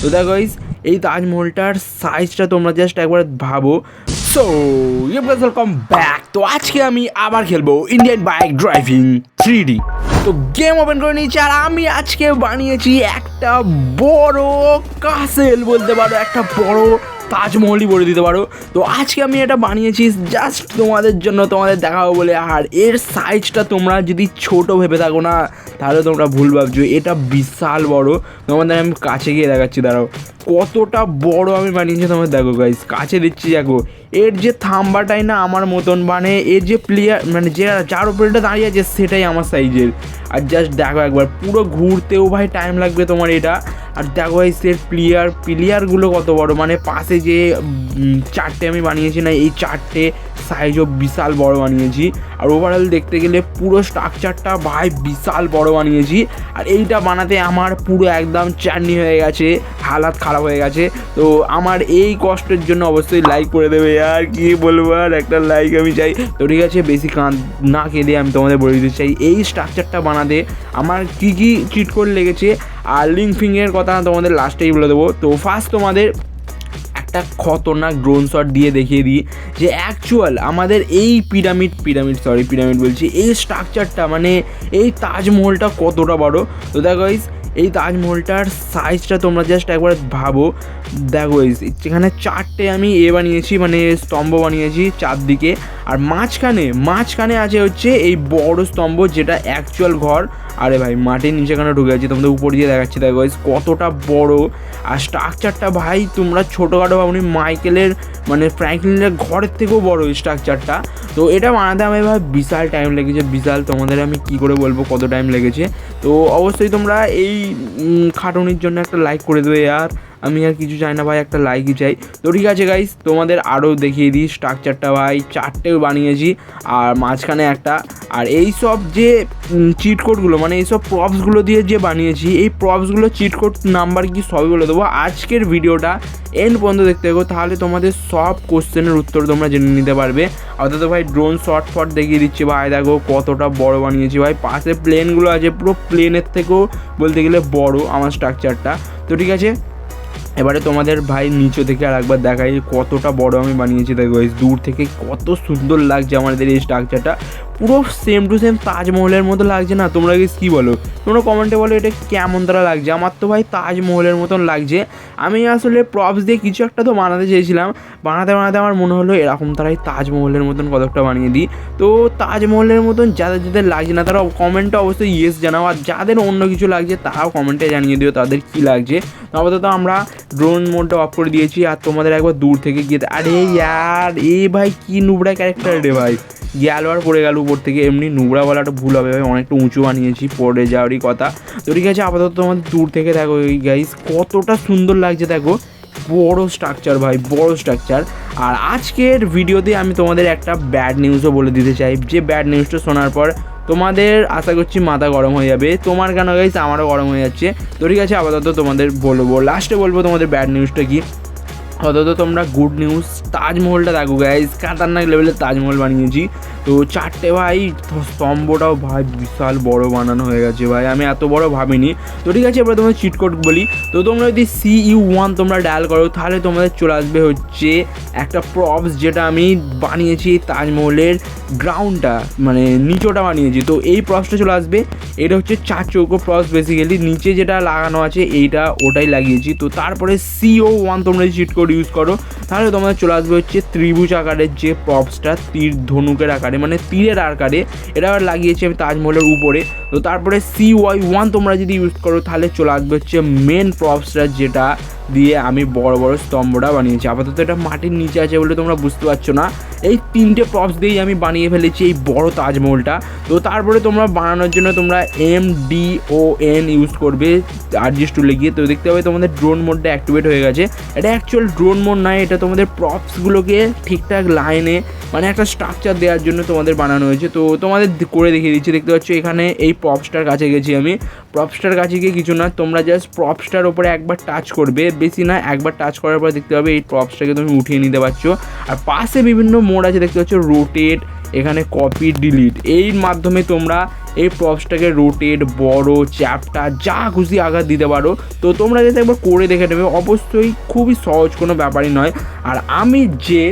তো দেখো এই তাজমহলটার সাইজটা তোমরা জাস্ট একবার ভাবো। সো ওয়েলকাম ব্যাক তো আজকে আমি আবার খেলব Indian bike driving three D তো গেম ওপেন করে নিয়েছি আর আমি আজকে বানিয়েছি একটা বড় কাসেল বলতে পারো, একটা বড় তাজমহলই বলে দিতে পারো। তো আজকে আমি এটা বানিয়েছি জাস্ট তোমাদের জন্য তোমাদের দেখাবো বলে। আর এর সাইজটা তোমরা যদি ছোট ভেবে থাকো না, তাহলে তোমরা ভুল ভাবছ। এটা বিশাল বড়। তোমাদের আমি কাছে গিয়ে দেখাচ্ছি, দাঁড়াও। কতটা বড় আমি বানিয়েছি তোমার দেখো গাইস কাছে দিচ্ছি দেখো। এর যে থাম্বাটাই না আমার মতন মানে এর যে প্লেয়ার মানে যে যার এটা দাঁড়িয়ে আছে, সেটাই আমার সাইজের আর জাস্ট দেখো একবার, পুরো ঘুরতেও ভাই টাইম লাগবে তোমার এটা। আর দেখো ভাই, এর প্লেয়ার প্লেয়ারগুলো কত বড় মানে পাশে যে চারটে আমি বানিয়েছি না, এই চারটে সাইজও বিশাল বড় বানিয়েছি। আর ওভারঅল দেখতে গেলে পুরো স্ট্রাকচারটা ভাই বিশাল বড় বানিয়েছি। আর এইটা বানাতে আমার পুরো একদম চাটনি হয়ে গেছে, হালাত খারাপ হয়ে গেছে। তো আমার এই কষ্টের জন্য অবশ্যই লাইক করে দেবে। আর কি বলব, আর একটা লাইক আমি চাই। তো ঠিক আছে, বেশি কান না কেঁদে আমি তোমাদের বলে দিতে চাই, এই স্ট্রাকচারটা বানাতে আমার কী কী চিট করে লেগেছে। আর লিঙ্ক ফিঙ্গের কথা তোমাদের লাস্টেই বলে দেবো। তো ফার্স্ট তোমাদের একটা খতরনাক ড্রোন শট দিয়ে দেখিয়ে দিই যে অ্যাকচুয়াল আমাদের এই পিরামিড পিরামিড সরি পিরামিড বলছি এই স্ট্রাকচারটা মানে এই তাজমহলটা কতটা বড়? তো দেখো guys, এই তাজমহলটার সাইজটা তোমরা জাস্ট একবার ভাবো। দেখো এখানে চারটে আমি এ বানিয়েছি মানে স্তম্ভ বানিয়েছি চারদিকে। আর মাঝখানে মাঝখানে আছে হচ্ছে এই বড় স্তম্ভ যেটা অ্যাকচুয়াল ঘর। আরে ভাই মাটির নিচে কেন ঢুকে আছে তোমাদের উপর দিয়ে দেখাচ্ছি দেখো guys, কতটা বড়। আর স্ট্রাকচারটা ভাই তোমরা ছোটোখাটো ভাবনি মাইকেলের মানে ফ্র্যাঙ্কলিনের ঘরের থেকেও বড় স্ট্রাকচারটা তো এটা বানাতে আমি ভাই বিশাল টাইম লেগেছে বিশাল তোমাদের আমি কি করে বলব কত টাইম লেগেছে। তো অবশ্যই তোমরা এই খাটুনির জন্য একটা লাইক করে দেবে আর আমি আর কিছু চাই না ভাই, একটা লাইকই চাই। তো ঠিক আছে গাইস তোমাদের আরও দেখিয়ে দিই স্ট্রাকচারটা ভাই। চারটেও বানিয়েছি, আর মাঝখানে একটা। আর এই সব যে চিট কোডগুলো মানে এইসব প্রপসগুলো দিয়ে যে বানিয়েছি, এই প্রপসগুলো চিট কোড নাম্বার কি সবই বলে দেবো। আজকের ভিডিওটা এন্ড পর্যন্ত দেখতে থাকো, তাহলে তোমাদের সব কোশ্চেনের উত্তর তোমরা জেনে নিতে পারবে। অর্থাৎ ভাই ড্রোন শর্ট ফট দেখিয়ে দিচ্ছি ভাই, দেখো কতটা বড় বানিয়েছি ভাই। পাশে প্লেনগুলো আছে, পুরো প্লেনের থেকেও বলতে গেলে বড় আমার স্ট্রাকচারটা তো ঠিক আছে এবারে তোমাদের ভাই নিচে থেকে আর একবার দেখাই কতটা বড় আমি বানিয়েছি, দেখো দূর থেকে কত সুন্দর লাগছে আমাদের এই স্ট্রাকচারটা পুরো সেম টু সেম তাজমহলের মতো লাগছে না। তোমরা কী বলো? তোমরা কমেন্টে বলো এটা কেমন তারা লাগছে? আমার তো ভাই তাজমহলের মতন লাগছে। আমি আসলে প্রপস দিয়ে কিছু একটা তো বানাতে চেয়েছিলাম। বানাতে বানাতে আমার মনে হলো এরকম তারাই তাজমহলের মতন কতকটা বানিয়ে দিই। তো তাজমহলের মতন যাদের যাদের লাগছে না তারা কমেন্টে অবশ্যই ইয়েস জানাও। আর যাদের অন্য কিছু লাগছে, তারাও কমেন্টে জানিয়ে দিও তাদের কী লাগছে। আপাতত আমরা ড্রোন মোডটা অফ করে দিয়েছি। আর তোমাদের একবার দূর থেকে গিয়ে আরে ইয়ার, এ ভাই কি নুবড়া ক্যারেক্টার রে ভাই। গেল আর পড়ে গেল উপর থেকে। এমনি নুবড়া বলাটা ভুল হবে ভাই, অনেকটা উঁচু বানিয়েছি পড়ে যাওয়ারই কথা। তো ঠিক আছে, আপাতত তোমাদের দূর থেকে দেখো এই গাইস কতটা সুন্দর লাগছে দেখো। বড় স্ট্রাকচার ভাই, বড় স্ট্রাকচার আর আজকের ভিডিওতে আমি তোমাদের একটা ব্যাড নিউজও বলে দিতে চাই। যে ব্যাড নিউজটা শোনার পর তোমাদের আশা করছি মাথা গরম হয়ে যাবে। তোমার কেন গাইস আমারও গরম হয়ে যাচ্ছে। তো ঠিক আছে, আপাতত তোমাদের বলব লাস্টে বলব তোমাদের ব্যাড নিউজটা কি? অন্তত তোমরা গুড নিউজ তাজমহলটা দেখো গাইজ কাতারনাক লেভেলের তাজমহল বানিয়েছি। তো চারটে ভাই স্তম্ভটাও ভাই বিশাল বড় বানানো হয়ে গেছে ভাই, আমি এত বড় ভাবিনি। তো ঠিক আছে, এবার তোমার চিট কোড বলি। তো তোমরা যদি সি ইউ ওয়ান তোমরা ডায়াল করো, তাহলে তোমাদের চলে আসবে হচ্ছে একটা প্রপস যেটা আমি বানিয়েছি তাজমহলের গ্রাউন্ডটা মানে নিচোটা বানিয়েছি। তো এই প্রপসটা চলে আসবে। এটা হচ্ছে চার চৌকো প্রপস বেসিক্যালি নিচে যেটা লাগানো আছে, এইটা ওটাই লাগিয়েছি। তো তারপরে সিও ওয়ান তোমরা চিট কোড ইউজ করো, তাহলে তোমাদের চলে আসবে হচ্ছে ত্রিভুজ আকারের যে প্রপসটা তীর ধনুকের আকারে মানে তীরের আর্কারে এটা লাগিয়েছি আমি তাজমহলের উপরে। তো তারপরে সি ওয়াই ওয়ান তোমরা যদি ইউজ করো, তাহলে চলে আসবে হচ্ছে মেন প্রপসটা যেটা দিয়ে আমি বড় বড় স্তম্ভটা বানিয়েছি। আপাতত এটা মাটির নিচে আছে বলে তোমরা বুঝতে পারছ না। এই তিনটে প্রপস দিয়েই আমি বানিয়ে ফেলেছি এই বড় তাজমহলটা। তো তারপরে তোমরা বানানোর জন্য তোমরা M D O N use করবে আরজিএস টুলে গিয়ে। তো দেখতে হবে তোমাদের ড্রোন মোডটা অ্যাক্টিভেট হয়ে গেছে। এটা অ্যাকচুয়াল ড্রোন মোড নয়, এটা তোমাদের প্রপসগুলোকে ঠিকঠাক লাইনে মানে একটা স্ট্রাকচার দেওয়ার জন্য তোমাদের বানানো হয়েছে। তো তোমাদের করে দেখিয়ে দিচ্ছি। দেখতে পাচ্ছ এখানে এই প্রপসটার কাছে গেছি আমি। প্রপসটার কাছে গিয়ে কিছু না, তোমরা জাস্ট প্রপসটার ওপরে একবার টাচ করবে, বেশি না, একবার টাচ করার পর দেখতে পাবে এই প্রপসটাকে তুমি উঠিয়ে নিতে পারছ। আর পাশে বিভিন্ন মোড আছে, দেখতে পাচ্ছ রোটেট এখানে কপি ডিলিট এই মাধ্যমে তোমরা এই প্রপসটাকে রোটেট বড় চ্যাপটা যা খুশি আঘাত দিতে পারো। তো তোমরা যাতে একবার করে দেখে নেবে, অবশ্যই খুবই সহজ কোনো ব্যাপারই নয়। আর আমি যে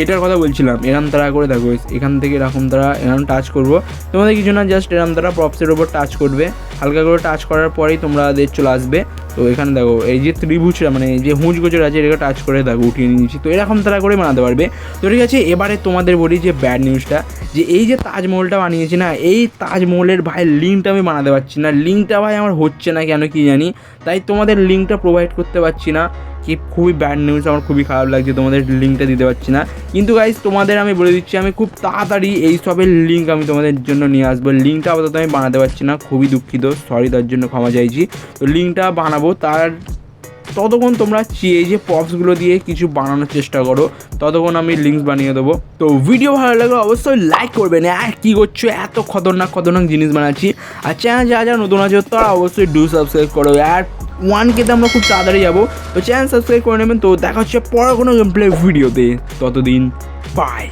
এটার কথা বলছিলাম, এরম তারা করে দেখো, এখান থেকে এরকম তারা এরকম টাচ করব। তোমাদের কিছু না জাস্ট এরম তারা প্রপসের ওপর টাচ করবে। হালকা করে টাচ করার পরেই তোমরা দের চলে আসবে। তো এখানে দেখো, এই যে ত্রিভুজটা মানে যে হুঁজ গোচর আছে, এটাকে টাচ করে দেখো, উঠিয়ে নিয়েছি তো এরকম তারা করে বানাতে পারবে। তো ঠিক আছে, এবারে তোমাদের বলি যে ব্যাড নিউজটা যে এই যে তাজমহলটা বানিয়েছি না, এই তাজমহলের ভাই লিঙ্কটা আমি বানাতে পারছি না। লিঙ্কটা ভাই আমার হচ্ছে না কেন, কি জানি? তাই তোমাদের লিঙ্কটা প্রোভাইড করতে পারছি না। কি খুবই ব্যাড নিউজ আমার খুবই খারাপ লাগছে, তোমাদের লিঙ্কটা দিতে পারছি না। কিন্তু গাইজ তোমাদের আমি বলে দিচ্ছি, আমি খুব তাড়াতাড়ি এই সবের লিঙ্ক আমি তোমাদের জন্য নিয়ে আসব। লিঙ্কটা আপাতত আমি বানাতে পারছি না, খুবই দুঃখিত সরি তার জন্য ক্ষমা চাইছি। তো লিঙ্কটা বানাবো, তার ততক্ষণ তোমরা চেয়ে যে পপসগুলো দিয়ে কিছু বানানোর চেষ্টা করো, ততক্ষণ আমি লিঙ্কস বানিয়ে দেবো। তো ভিডিও ভালো লাগলে অবশ্যই লাইক করবেন আর কী করছ? এত খতরনাক খতরনাক জিনিস বানাচ্ছি। আর চ্যানেল যা যা নতুন আছে, তারা অবশ্যই ডু সাবস্ক্রাইব করো। আর ওয়ান কেতে আমরা খুব তাড়াতাড়ি যাব। তো চ্যানেল সাবস্ক্রাইব করে নেবেন। তো দেখা হচ্ছে পরে কোনো গেম প্লে ভিডিওতে ততদিন বাই